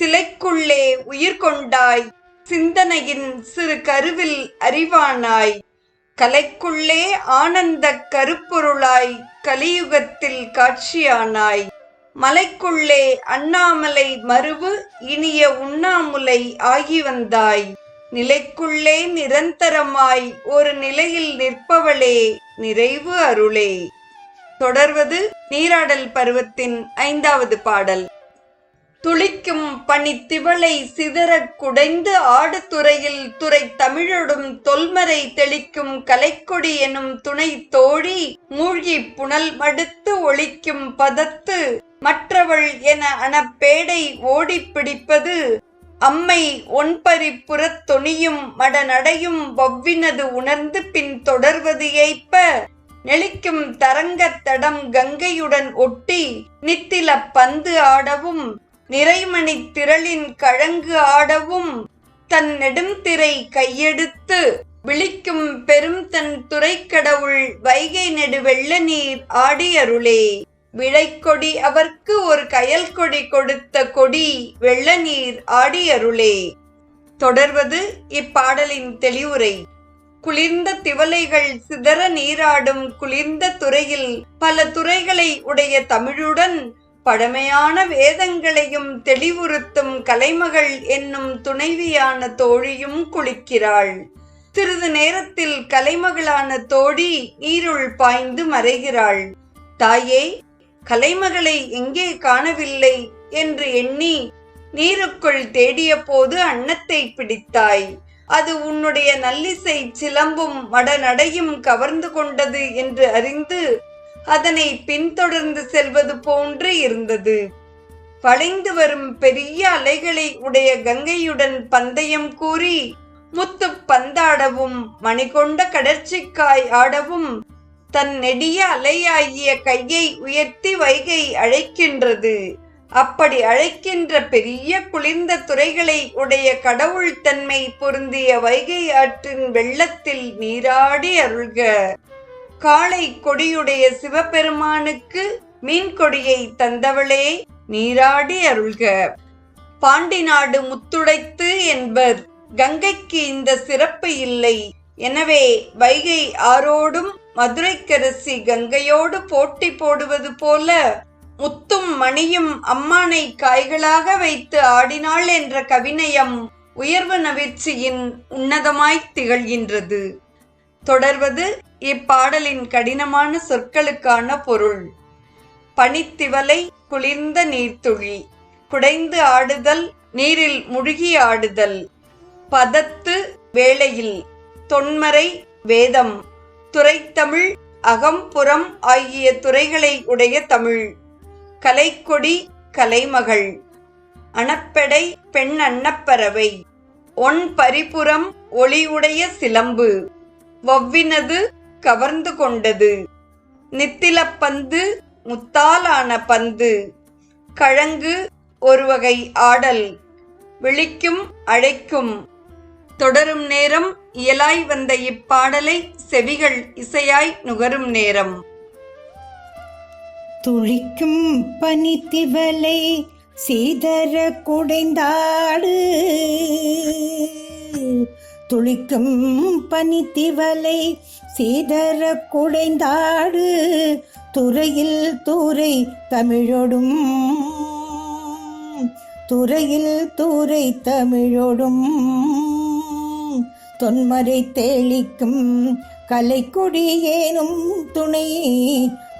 திளைக்குள்ளே உயிர் கொண்டாய். சிந்தனையின் சிறு கருவில் அறிவானாய். கலைக்குள்ளே ஆனந்த கருப்பொருளாய் கலியுகத்தில் காட்சியானாய். மலைக்குள்ளே அண்ணாமலை மருவு இனிய உண்ணாமுலை ஆகி வந்தாய். நிலைக்குள்ளே நிரந்தரமாய் ஒரு நிலையில் நிற்பவளே நிறைவு அருளே. தொடர்வது நீராடல் பருவத்தின் ஐந்தாவது பாடல். துளிக்கும் பனித்திவளை சிதறக் குடைந்து ஆடுதுறையில் துறை தமிழொடும் தொல்மறை தெளிக்கும் கலைக்கொடி எனும் துணை தோழி மூழ்கி புனல் மடுத்து ஒழிக்கும் பதத்து மற்றவள் என அனப்பேடை ஓடிப் பிடிப்பது அம்மை ஒன்பரி புறத்தொனியும் மடநடையும் வவ்வினது உணர்ந்து பின் தொடர்வது ஏய்ப்ப நெளிக்கும் தரங்க தடம் கங்கையுடன் ஒட்டி நித்தில பந்து ஆடவும் நிறைமணி திரளின் கழங்கு ஆடவும் தன் நெடுந்திரை கையெடுத்து விழிக்கும் பெரும் தன் துறைக்கடவுள் வைகை நெடு வெள்ள நீர் ஆடியருளே. விளைக்கொடி அவர்க்கு ஒரு கயல் கொடி கொடுத்த கொடி வெள்ள நீர் ஆடியருளே. தொடர்வது இப்பாடலின் தெளிவுரை. குளிர்ந்த திவலைகள் சிதற நீராடும் குளிர்ந்த துறையில் பல துறைகளை உடைய தமிழுடன் பழமையான வேதங்களையும் தெளிவுறுத்தும் கலைமகள் என்னும் துணைவியான தோழியும் குளிக்கிறாள். சிறிது நேரத்தில் கலைமகளான தோழி நீருள் பாய்ந்து மறைகிறாள். தாயே கலைமகளை எங்கே காணவில்லை? என்று எண்ணி நீருக்குள் தேடிய போது அன்னத்தை பிடித்தாய். அது உன்னுடைய நல்லிசை சிலம்பும் மடநடையும் கவர்ந்து கொண்டது என்று அறிந்து அதனை பின்தொடர்ந்து செல்வது போன்று இருந்தது. வளைந்து வரும் பெரிய அலைகளை உடைய கங்கையுடன் பந்தயம் கூறி முத்து பந்தாடவும் மணிகொண்ட கடற்சிக்காய் ஆடவும் தன் நெடிய அலையாகிய கையை உயர்த்தி வைகை அழைக்கின்றது. அப்படி அழைக்கின்ற பெரிய குளிர்ந்த துறைகளை உடைய கடவுள் தன்மை பொருந்திய வைகை ஆற்றின் வெள்ளத்தில் நீராடி அருள்க. காளை கொடியுடைய சிவபெருமானுக்கு மீன் கொடியை தந்தவளே நீராடி அருள்க. பாண்டி நாடு முத்துடைத்து என்பர் கங்கைக்கு இந்த சிறப்பு இல்லை. எனவே வைகை ஆரோடும் மதுரைக்கரசி கங்கையோடு போட்டி போடுவது போல முத்தும் மணியும் அம்மானை காய்களாக வைத்து ஆடினாள் என்ற கவிநயம் உயர்வு நவிர்ச்சியின் உன்னதமாய் திகழ்கின்றது. தொடர்வது இப்பாடலின் கடினமான சொற்களுக்கான பொருள். பனித்திவலை குளிர்ந்த நீர்த்துளி குடைந்து ஆடுதல் நீரில் முழுகி ஆடுதல். பதத்து வேளையில் தொன்மறை வேதம். துறைத்தமிழ் அகம்புறம் ஆகிய துறைகளை உடைய தமிழ். கலைக்கொடி கலைமகள். அணப்பெடை பெண் அன்னப்பறவை ஒன் பரிபுறம் ஒளியுடைய சிலம்பு. வவ்வினது கவர்ந்து கொண்டது. நித்திலப்பந்து முத்தாலான பந்து. கழங்கு ஒரு வகை ஆடல். விழிக்கும் அழைக்கும். தொடரும் நேரம் இயலாய் வந்த இப்பாடலை செவிகள் இசையாய் நுகரும் நேரம். துளிக்கும் பனித்திவலை சீதர குடைந்தாடு. துளிக்கும் பனித்திவலை சீதர குடைந்தாடு. துறையில் தூரை தமிழொடும் துறையில் தூரை தமிழொடும். தொன்மறை தேளிக்கும் கலைக்கொடி ஏனும் துணை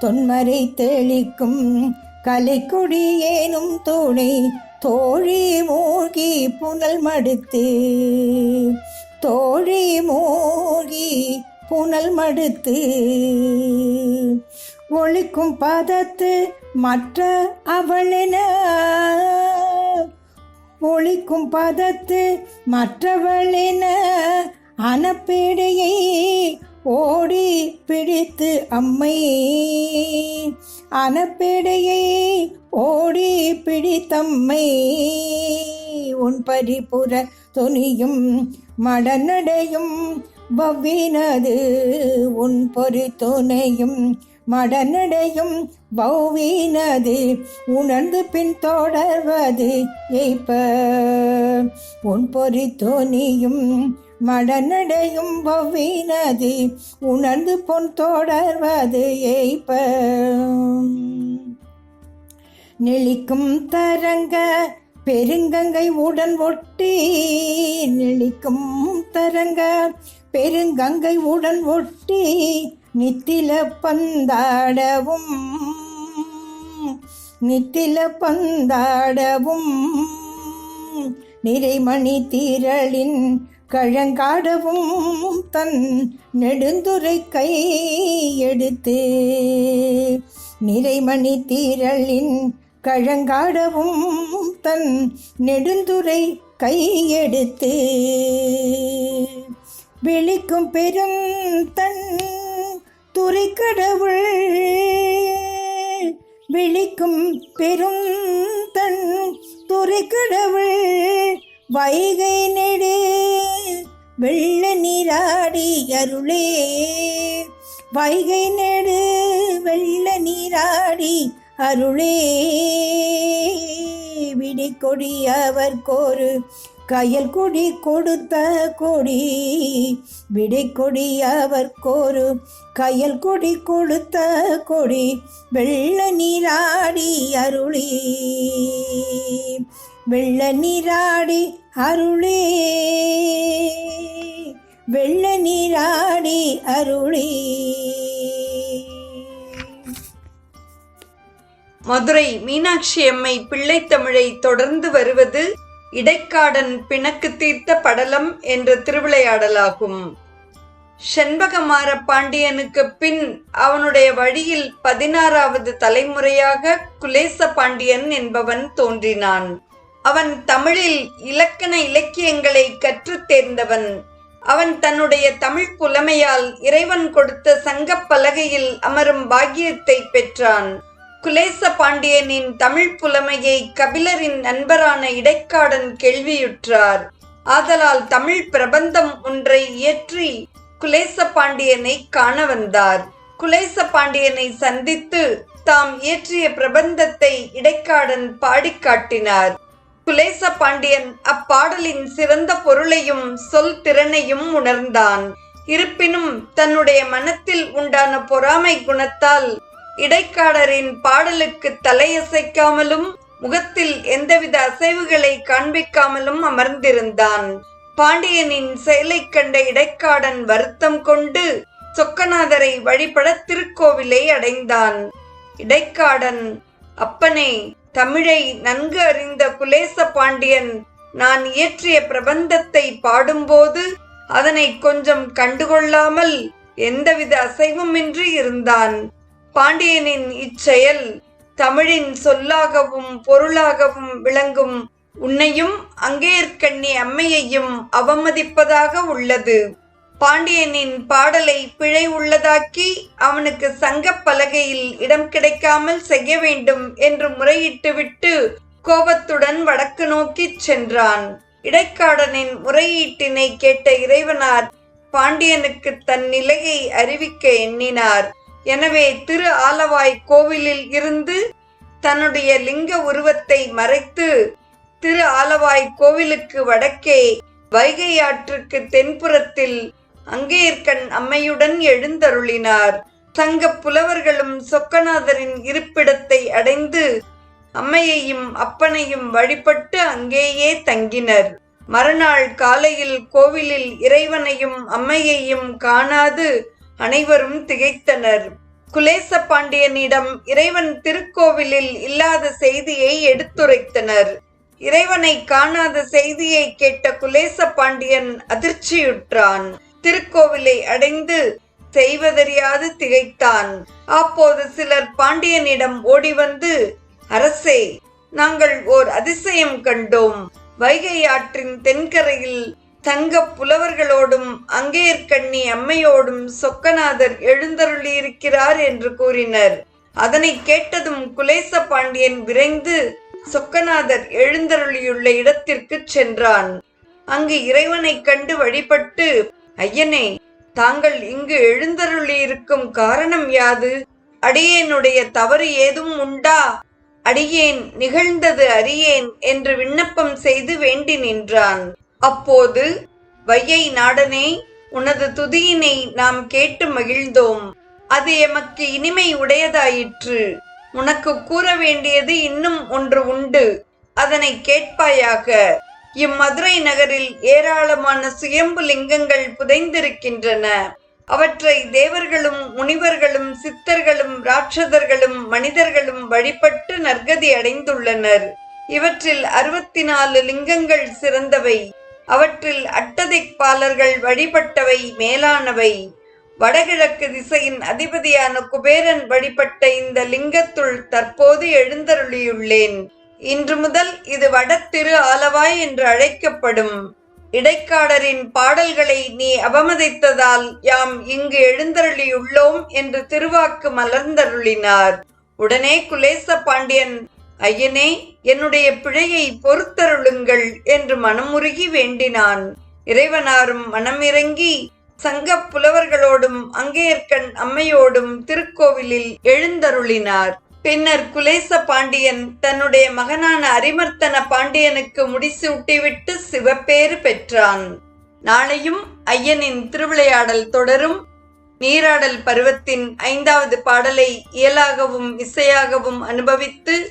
தொன்மறை தேளிக்கும் கலைக்கொடி ஏனும் துணை தோழி மூழ்கி புனல் மடுத்து தோழி மூழ்கி புனல் மடுத்து ஒழிக்கும் பதத்து மற்ற அவளென. ஒழிக்கும் பதத்து மற்றவளென அனப்பேடையை ஓடி பிடித்து அம்மை. அனப்பேடையை ஓடி பிடித்தம்மை. உன் பரிபுற துணியும் மடநடையும் வவ்வினது. உன் பொறி துணையும் மடநடையும் பௌவீனது உணர்ந்து பின் தொடர்வது ஏய்ப்ப. உன் பொறி துணியும் மடநடையும் பௌவீனது உணர்ந்து பொன் தொடர்வது ஏய்ப்ப. நெளிக்கும் தரங்க பெருங்கங்கை உடன் ஒட்டி நெளிக்கும் தரங்க பெருங்கங்கை உடன் ஒட்டி நித்தில பந்தாடவும். நித்தில பந்தாடவும். நிறைமணி தீரளின் கழங்காடவும் தன் நெடுந்துரை கை எடுத்து. நிறைமணி தீரளின் கழங்காடவும் தன் நெடுந்துரை கையெடுத்து. விழிக்கும் பெரும் தன் துறை கடவுள் விழிக்கும் பெரும் தன் துறை கடவுள் வைகை நெடு வெள்ள நீராடி அருளே. வைகை நெடு வெள்ள நீராடி அருளே. விடி கொடி அவர் கோரு. கயல் கொடி கொடுத்த கொடி. விடை கொடி அவர் கோரு. கயல் கொடி கொடுத்த கொடி. வெள்ள நீராடி அருளி. வெள்ள நீராடி அருளே. வெள்ள நீராடி அருளே. மதுரை மீனாட்சி அம்மை பிள்ளைத்தமிழை தொடர்ந்து வருவது இடைக்காடன் பிணக்கு தீர்த்த படலம் என்ற திருவிளையாடலாகும். செண்பகமார பாண்டியனுக்கு பின் அவனுடைய வழியில் பதினாறாவது தலைமுறையாக குலேச பாண்டியன் என்பவன் தோன்றினான். அவன் தமிழில் இலக்கண இலக்கியங்களை கற்றுத் தேர்ந்தவன். அவன் தன்னுடைய தமிழ் புலமையால் இறைவன் கொடுத்த சங்கப் பலகையில் அமரும் பாக்கியத்தை பெற்றான். குலேச பாண்டியனின் தமிழ் புலமையை கபிலரின் நண்பரான இடைக்காடன் கேள்வியுற்றார். ஆதலால் தமிழ் பிரபந்தம் ஒன்றை இயற்றி குலேச பாண்டியனை காண வந்தார். குலேச பாண்டியனை சந்தித்து தாம் இயற்றிய பிரபந்தத்தை இடைக்காடன் பாடிக் காட்டினார். குலேச பாண்டியன் அப்பாடலின் சிறந்த பொருளையும் சொல் திறனையும் உணர்ந்தான். இருப்பினும் தன்னுடைய மனத்தில் உண்டான பொறாமை குணத்தால் இடைக்காடரின் பாடலுக்கு தலையசைக்காமலும் முகத்தில் எந்தவித அசைவுகளை காண்பிக்காமலும் அமர்ந்திருந்தான். பாண்டியனின் செயலைக் கண்ட இடைக்காடன் வருத்தம் கொண்டு சொக்கநாதரை வழிபட திருக்கோவிலை அடைந்தான். இடைக்காடன் அப்பனே தமிழை நன்கு அறிந்த குலேச பாண்டியன் நான் இயற்றிய பிரபந்தத்தை பாடும்போது அதனை கொஞ்சம் கண்டுகொள்ளாமல் எந்தவித அசைவுமின்றி இருந்தான். பாண்டியனின் இச்செயல் தமிழின் சொல்லாகவும் பொருளாகவும் விளங்கும். உன்னையும் அங்கேயற்கண்ணி அம்மையையும் அவமதிப்பதாக உள்ளது. பாண்டியனின் பாடலை பிழை உள்ளதாக்கி அவனுக்கு சங்கப் பலகையில் இடம் கிடைக்காமல் செய்ய வேண்டும் என்று முறையிட்டுவிட்டு கோபத்துடன் வடக்கு நோக்கிச் சென்றான். இடைக்காடனின் முறையீட்டினை கேட்ட இறைவனார் பாண்டியனுக்கு தன் நிலையை அறிவிக்க எண்ணினார். எனவே திரு ஆலவாய் கோவிலில் இருந்து தன்னுடைய லிங்க உருவத்தை மறைத்து திரு ஆலவாய் கோவிலுக்கு வடக்கே வைகை ஆற்றுக்கு தென்புறத்தில் அங்கேயர்கண் அம்மையுடன் எழுந்தருளினார். சங்க புலவர்களும் சொக்கநாதரின் இருப்பிடத்தை அடைந்து அம்மையையும் அப்பனையும் வழிபட்டு அங்கேயே தங்கினர். மறுநாள் காலையில் கோவிலில் இறைவனையும் அம்மையையும் காணாது அனைவரும் திகைத்தனர். குலேச பாண்டியனிடம் இறைவன் திருக்கோவிலில் இல்லாத செய்தியை எடுத்துரைத்தனர். இறைவனை காணாத செய்தியை கேட்ட குலேச பாண்டியன் அதிர்ச்சியுற்றான். திருக்கோவிலை அடைந்து செய்வதறியாது திகைத்தான். அப்போது சிலர் பாண்டியனிடம் ஓடி வந்து அரசே நாங்கள் ஓர் அதிசயம் கண்டோம். வைகை ஆற்றின் தென்கரையில் தங்கப் புலவர்களோடும் அங்கேயர்கண்ணி அம்மையோடும் சொக்கநாதர் எழுந்தருளியிருக்கிறார் என்று கூறினர். அதனை கேட்டதும் குலேச பாண்டியன் விரைந்து சொக்கநாதர் எழுந்தருளியுள்ள இடத்திற்கு சென்றான். அங்கு இறைவனைக் கண்டு வழிபட்டு ஐயனே தாங்கள் இங்கு எழுந்தருளியிருக்கும் காரணம் யாது? அடியேனுடைய தவறு ஏதும் உண்டா? அடியேன் நிகழ்ந்தது அறியேன் என்று விண்ணப்பம் செய்து வேண்டி நின்றான். அப்போது வையை நாடனே உனது துதியினை நாம் கேட்டு மகிழ்ந்தோம். அது எமக்கு இனிமை உடையதாயிற்று. உனக்கு கூற வேண்டியது இன்னும் ஒன்று உண்டு. அதனை கேட்பாயாக. இம்மதுரை நகரில் ஏராளமான சுயம்பு லிங்கங்கள் புதைந்திருக்கின்றன. அவற்றை தேவர்களும் முனிவர்களும் சித்தர்களும் ராட்சதர்களும் மனிதர்களும் வழிபட்டு நற்கதி அடைந்துள்ளனர். இவற்றில் அறுபத்தி நாலு லிங்கங்கள் சிறந்தவை. அவற்றில் அட்டதிக்பாலர்கள் வழிபட்டவை மேலானவை. வடகிழக்கு திசையின் அதிபதியான குபேரன் வழிபட்ட இந்த லிங்கத்துள் தற்போது எழுந்தருளியுள்ளேன். இன்று முதல் இது வட திரு ஆலவாய் என்று அழைக்கப்படும். இடைக்காடரின் பாடல்களை நீ அவமதித்ததால் யாம் இங்கு எழுந்தருளியுள்ளோம் என்று திருவாக்கு மலர்ந்தருளினார். உடனே குலேச பாண்டியன் ஐயனே என்னுடைய பிழையை பொறுத்தருளுங்கள் என்று மனமுருகி வேண்டினான். இறைவனாரும் மனமிறங்கி சங்கப் புலவர்களோடும் அங்கேயர்கண் அம்மையோடும் திருக்கோவிலில் எழுந்தருளினார். பின்னர் குலேச பாண்டியன் தன்னுடைய மகனான அரிமர்த்தன பாண்டியனுக்கு முடிசூட்டிவிட்டு சிவப்பேறு பெற்றான். நாளையும் ஐயனின் திருவிளையாடல் தொடரும். நீராடல் பருவத்தின் ஐந்தாவது பாடலை இயலாகவும் இசையாகவும் அனுபவித்து